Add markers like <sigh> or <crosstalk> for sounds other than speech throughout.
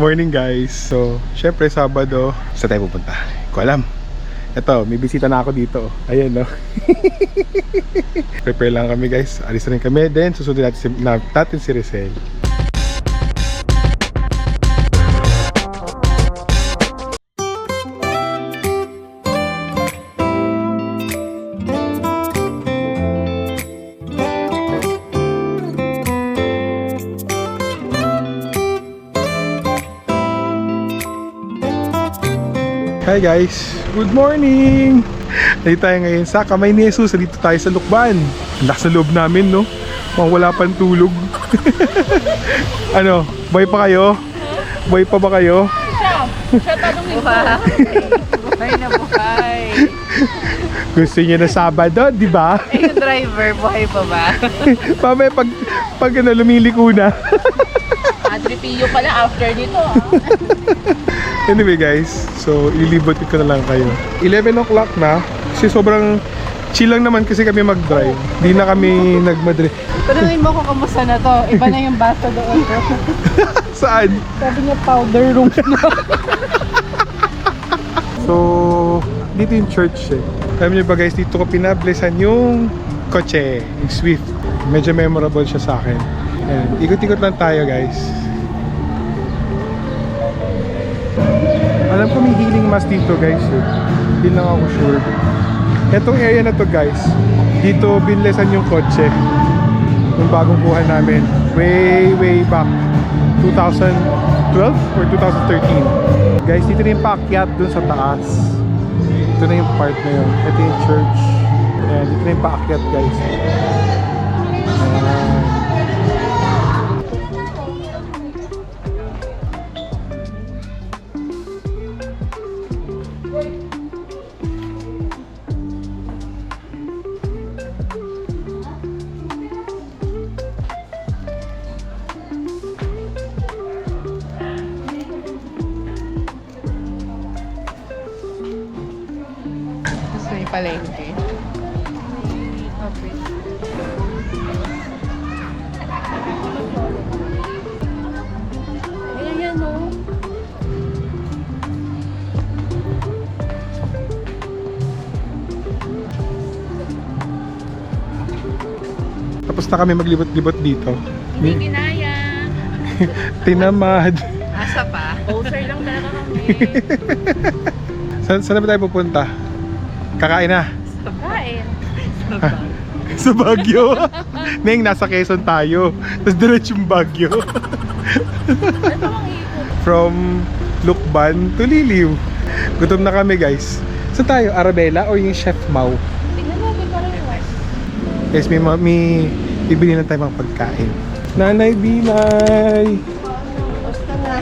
Morning guys. So, syempre Sabado, sa tayo pupunta? Ko alam. Ito, may bisita na ako dito. Ayan no. <laughs> Prepare lang kami guys. Alis na rin kami. Then, susunod natin si, na, natin si Rizel. Hi guys! Good morning! Dito tayo ngayon sa Kamay ni Jesus. Dito tayo sa Lukban. Ang lakas na loob namin, no? Mukhang wala pang tulog. ano? Buhay pa kayo? Buhay pa ba kayo? Siya tanongin ko. Buhay na buhay. Gusto niyo na Sabado, di ba? Eh, yung driver, buhay pa ba? Mamaya pag, pag ano, lumiliko na. Adripillo pala after nito ah. Anyway guys, so ilibot ko na lang kayo. 11 o'clock na, kasi sobrang chill lang naman kasi kami mag-drive. Di na kami nagmadrive. Tanungin mo kung kamusta na to. Iba na yung basta doon. <laughs> Saan? Sabi niya powder room na. <laughs> So, dito yung church eh. Alam niyo ba guys, dito ko pinablesan yung kotse, yung Swift. Medyo memorable siya sa akin. Ayan, ikot-ikot lang tayo guys. Alam ko may healing mass dito guys eh. Hindi lang ako sure. Etong area na to guys, dito binlesan yung kotse. Yung bagong kuha namin. Way, way back. 2012 or 2013. Guys, dito na yung paakyat dun sa taas. Ito na yung part na yun. Ito yung church. Ayan, dito na yung paakyat guys. Palengke. Okay. Ayan yan oh. Tapos na kami maglibot-libot dito. Hindi kinaya. <laughs> Tinamad. Asa pa? Poser lang talaga kami. <laughs> Saan, saan na ba tayo pupunta? Kakain na. Kain. <laughs> sa Baguio. Neng, nasa Quezon tayo. Tapos diretsong Baguio. Ito ang ikot. From Lukban to Liliw. Gutom na kami guys. Saan tayo? Arabella or yung Chef Mau? Tingnan natin was. Guys, may, ma- may bibili na tayo mga pagkain. Nanay Binay! Basta nga.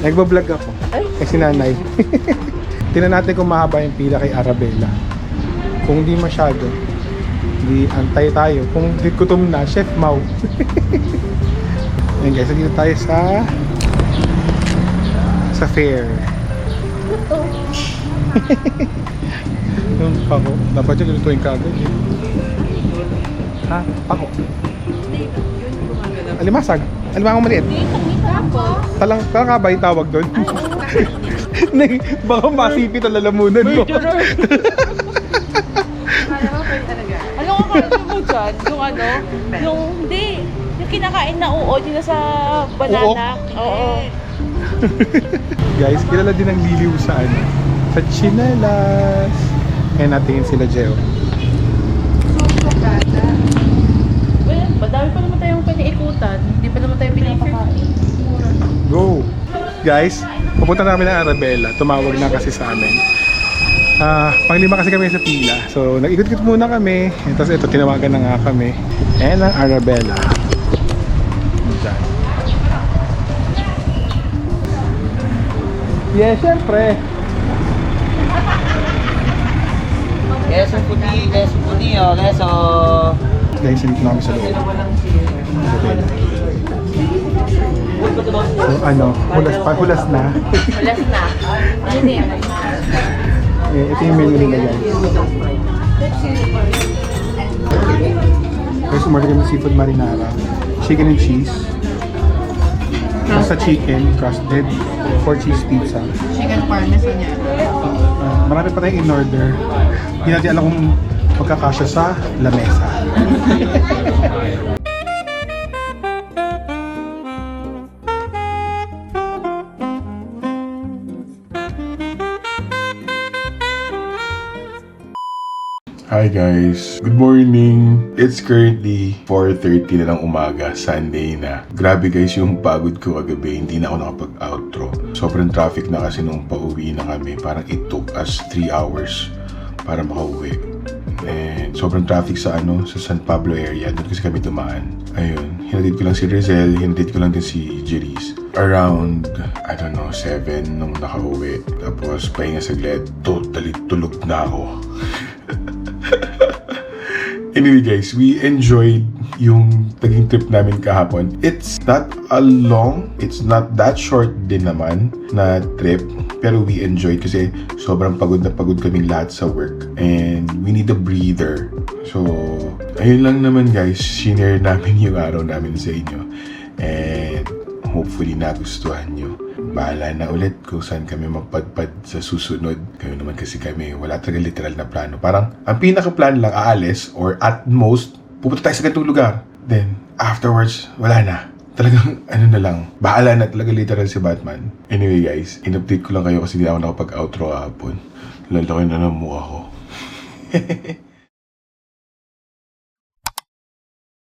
Nagbablog ako. Ay. Kasi nanay. <laughs> Tingnan natin kung mahaba yung pila kay Arabella. Kung di masyado, di antay tayo. Kung di gutom na, Chef Mau. <laughs> Ayan guys, dito tayo sa sa fair. Yung pako. Dapat yung lutuin ka agad eh. Ha? Pako. Alimasag. Alimango maliit. Talang, talang ka ba yung tawag doon? Nay, baka masipit ang lalamunan mo. Ano ang akala mo dyan? Yung ano? Yung, hindi. Yung kinakain na uod, yung nasa banana. Oo. Guys, kilala din ang liliw sa ano? Sa chinelas. Ayan natingin sila, Jeo. Well, madami pa naman tayong piniikutan. Hindi pa naman tayo pinapakain. Go! Guys, pupunta na kami ng Arabella. Tumawag na kasi sa amin. Ah, panglima kasi kami sa pila. So, nag-ikot-ikot muna kami. Tapos ito, tinawagan na nga kami. Ayan ang Arabella. Diyan. Yes, syempre. Keso puti, keso puti, oh, keso. Guys, dito na kami sa loob. Arabella. So, ano, hulas pa, hulas na. Malas na. Ano? Eh, ito yung menu nila guys. Guys, umorder kami ng seafood marinara, chicken and cheese. Sa chicken, crusted, four cheese pizza. Chicken parmesan niya. Ah, marami pa tayong in-order. Hindi natin alam kung magkakasya sa lamesa. <laughs> Hi guys! Good morning! It's currently 4.30 na ng umaga, Sunday na. Grabe guys yung pagod ko kagabi, hindi na ako nakapag-outro. Sobrang traffic na kasi nung pauwi na kami, parang it took us 3 hours para makauwi. And sobrang traffic sa ano, sa San Pablo area, doon kasi kami dumaan. Ayun, hinatid ko lang si Rizel, hinatid ko lang din si Jeris. Around, I don't know, 7 nung nakauwi. Tapos pahinga saglit, totally tulog na ako. Anyway guys, we enjoyed yung taging trip namin kahapon. It's not a long, it's not that short din naman na trip. Pero we enjoyed kasi sobrang pagod na pagod kaming lahat sa work. And we need a breather. So, ayun lang naman guys, shinare namin yung araw namin sa inyo. And hopefully nagustuhan nyo. Bahala na ulit kung saan kami magpadpad sa susunod. Kayo naman kasi kami, wala talaga literal na plano. Parang, ang pinaka-plan lang aalis or at most, pupunta tayo sa ganitong lugar. Then, afterwards, wala na. Talagang, <laughs> ano na lang, bahala na talaga literal si Batman. Anyway guys, in-update ko lang kayo kasi hindi ako nakapag-outro kahapon. Lalaki na ng mukha ko. <laughs>